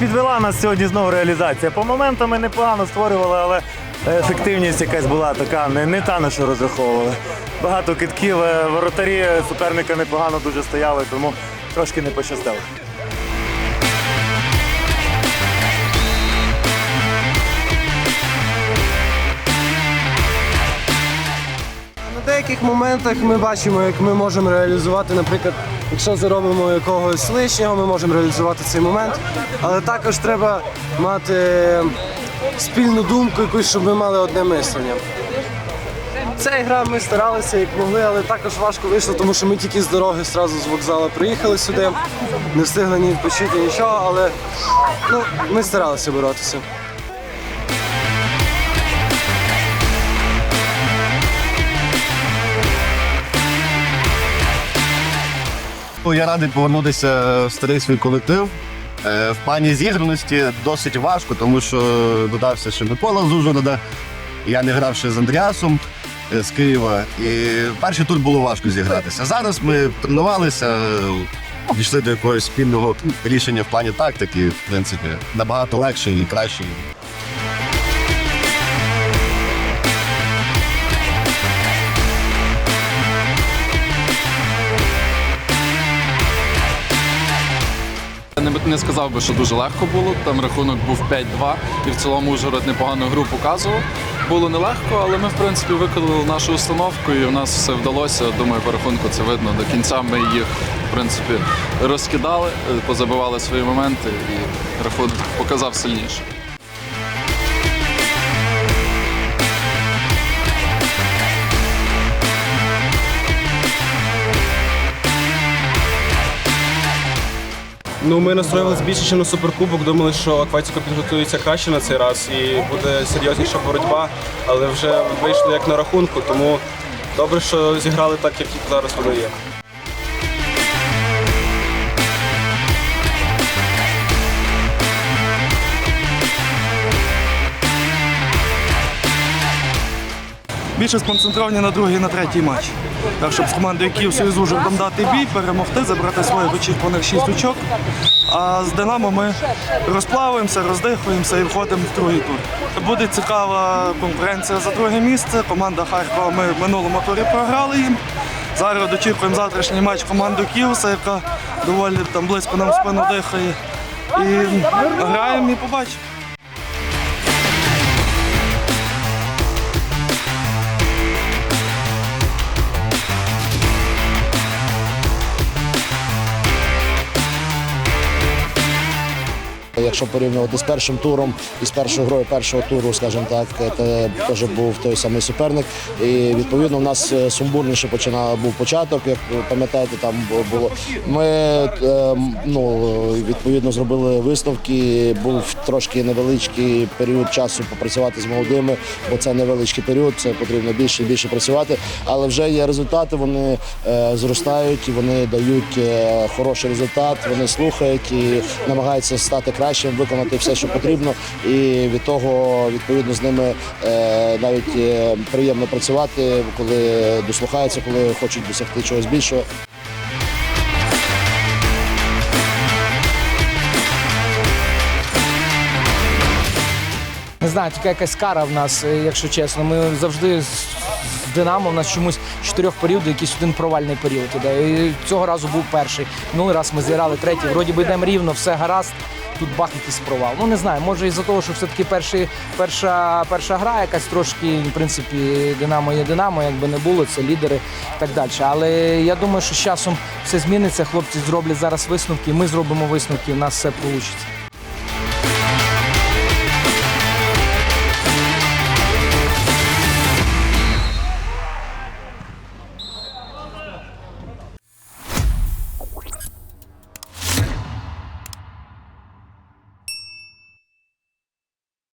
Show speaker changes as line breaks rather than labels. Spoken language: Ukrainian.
підвела нас сьогодні знову реалізація. По моментам ми непогано створювали, але ефективність якась була така, не, не та на що розраховували. Багато китків, е, воротарі суперника непогано дуже стояли, тому трошки не пощастило.
На деяких моментах ми бачимо, як ми можемо реалізувати, наприклад, якщо заробимо якогось лишнього, ми можемо реалізувати цей момент. Але також треба мати спільну думку, якусь, щоб ми мали одне мислення. Ця гра ми старалися як могли, але також важко вийшло, тому що ми тільки з дороги зразу з вокзалу приїхали сюди, не встигли ні відпочити, нічого, але ну, ми старалися боротися.
Ну, Я радий повернутися в старий свій колектив. Е, В плані зіграності досить важко, тому що додався ще Микола з. Я не грав ще з Андріасом е, з Києва. І перший тур було важко зігратися. Зараз ми тренувалися, е, дійшли до якогось спільного рішення в плані тактики. В принципі, набагато легше і краще.
Не, сказав би, що дуже легко було. Там рахунок був 5-2, і в цілому Ужгород непогану гру показував. Було нелегко, але ми в принципі виконали нашу установку, і в нас все вдалося. Думаю, по рахунку це видно. До кінця ми їх в принципі розкидали, позабивали свої моменти, і рахунок показав сильніше.
Ну, ми настроїлися більше, ніж на суперкубок. Думали, що Акватіка підготується краще на цей раз і буде серйозніша боротьба, але вже вийшло як на рахунку, тому добре, що зіграли так, як зараз воно є.
Більше сконцентровані на другий, на третій матч. Так, щоб з командою Київ Союз Ужгородом дати бій, перемогти, забрати своїх очікуваних шість очок. А з Динамо ми розплавуємося, роздихуємося і входимо в другий тур. Буде цікава конкуренція за друге місце. Команда Харкова ми в минулому турі програли їм. Зараз очікуємо завтрашній матч команду Київса, яка доволі там близько нам спину дихає. І граємо і побачимо.
Якщо порівнювати з першим туром і з першою грою першого туру, скажімо так, це теж був той самий суперник. І відповідно у нас е, сумбурніше починав був початок. Як пам'ятаєте, там було. Ми е, ну відповідно зробили висновки. Був трошки невеличкий період часу попрацювати з молодими, бо це невеличкий період. Це потрібно більше і більше працювати. Але вже є результати. Вони е, зростають вони дають хороший результат. Вони слухають і намагаються стати кращим, виконати все, що потрібно. І від того відповідно з ними е, навіть е, приємно працювати, коли дослухаються, коли хочуть досягти чогось більшого.
Не знаю, така якась кара в нас, е, якщо чесно. Ми завжди Динамо в нас чомусь чотирьох періодів якийсь один провальний період іде. І цього разу був перший. Минулий раз ми зіграли третій. Вроді би йдемо рівно, все гаразд. Тут бах якийсь провал. Ну не знаю, може із-за того, що все-таки перший, перша, перша гра якась трошки, в принципі, Динамо є Динамо, якби не було, це лідери і так далі. Але я думаю, що з часом все зміниться. Хлопці зроблять зараз висновки, ми зробимо висновки, в нас все вийде.